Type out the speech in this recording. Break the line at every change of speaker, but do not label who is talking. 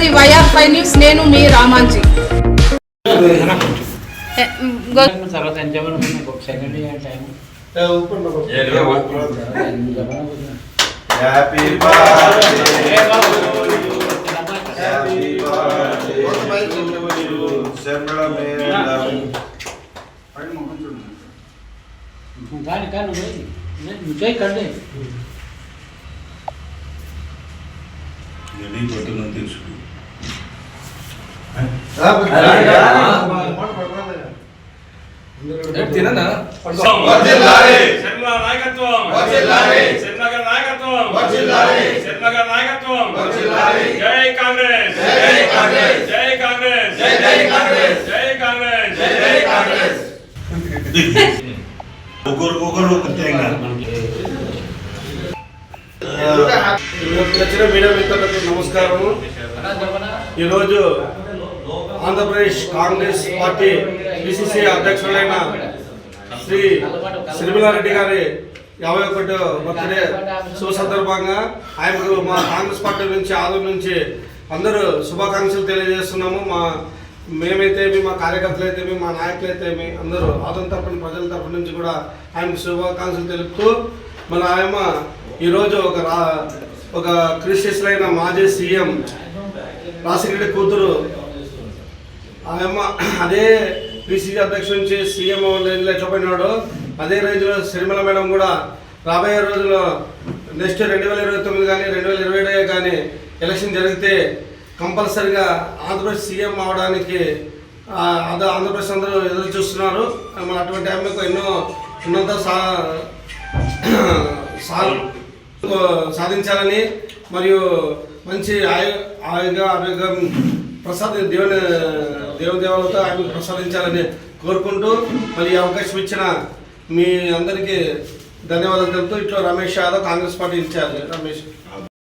చూస్తున్నది YR five news నేను మీ Ramanji
happy
కానీ కానీ నువ్వు నువ్వు కండి
శర్మల నాయకత్వం. వర్ధిల్లాలి జై కాంగ్రెస్. జై కాంగ్రెస్. జై కాంగ్రెస్. జై జై కాంగ్రెస్. జై కాంగ్రెస్. జై జై కాంగ్రెస్.
ఒకరికొకరు
వచ్చిన మీడియా మిత్రులకు నమస్కారము. ఈరోజు ఆంధ్రప్రదేశ్ కాంగ్రెస్ పార్టీ పిసిసి అధ్యక్షుడైన శ్రీ శ్రీమిలారెడ్డి గారి యాభై ఒకటి బర్త్డే శుభ సందర్భంగా ఆయనకు మా కాంగ్రెస్ పార్టీ నుంచి ఆదరణ నుంచి అందరూ శుభాకాంక్షలు తెలియజేస్తున్నాము. మా మేమైతే మా కార్యకర్తలు అయితే మా నాయకులు అయితే అందరూ ఆదరణ తరపున ప్రజల తరపు నుంచి కూడా ఆయనకు శుభాకాంక్షలు తెలుపుతూ మన ఆయమ్మ ఈరోజు ఒక రా ఒక క్రిస్టియస్లైన మాజీ సీఎం రాసిరెడ్డి కూతురు. ఆయమ్మ అదే పిసిసి అధ్యక్షుడు నుంచి సీఎం రేంజ్లో ఎట్లా పోయినాడో అదే రేంజ్లో సిరిమల మేడం కూడా రాబోయే రోజుల్లో నెక్స్ట్ రెండు వేల ఇరవై తొమ్మిది కానీ రెండు వేల ఇరవై ఏడు కానీ ఎలక్షన్ జరిగితే కంపల్సరిగా ఆంధ్రప్రదేశ్ సీఎం అవడానికి అదే ఆంధ్రప్రదేశ్ అందరూ ఎదురు చూస్తున్నారు. మన అటువంటి ఆమెకు ఎన్నో ఉన్నత సా సా- సాధించాలని మరియు మంచి ఆయు ఆయుధ ఆరోగ్యం ప్రసాద్ దేవుని దేవదేవులతో ఆయన ప్రసాదించాలని కోరుకుంటూ మరి అవకాశం ఇచ్చిన మీ అందరికీ ధన్యవాదాలు తెలుపుతూ ఇట్లా Ramesh Yadav Congress party in charge Ramesh.